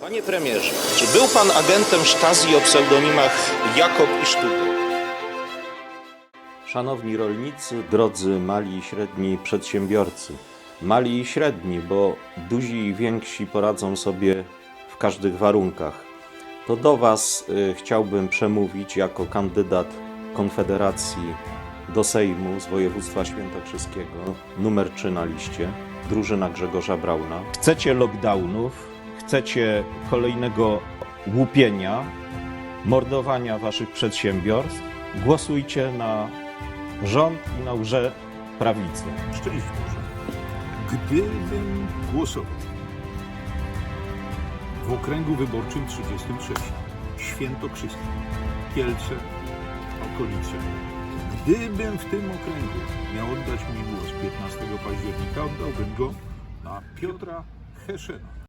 Panie premierze, czy był pan agentem Stasi o pseudonimach Jakob i Sztudel? Szanowni rolnicy, drodzy mali i średni przedsiębiorcy. Mali i średni, bo duzi i więksi poradzą sobie w każdych warunkach. To do Was y, chciałbym przemówić jako kandydat Konfederacji do Sejmu z województwa świętokrzyskiego, numer 3 na liście, drużyna Grzegorza Brauna. Chcecie lockdownów, chcecie kolejnego łupienia, mordowania Waszych przedsiębiorstw, głosujcie na rząd i na łże prawicy. Szczęść Boże. Gdybym głosował w okręgu wyborczym 33, Świętokrzyskie, Kielce, okolice, gdybym w tym okręgu miał oddać mój głos 15 października, oddałbym go na Piotra Heszena.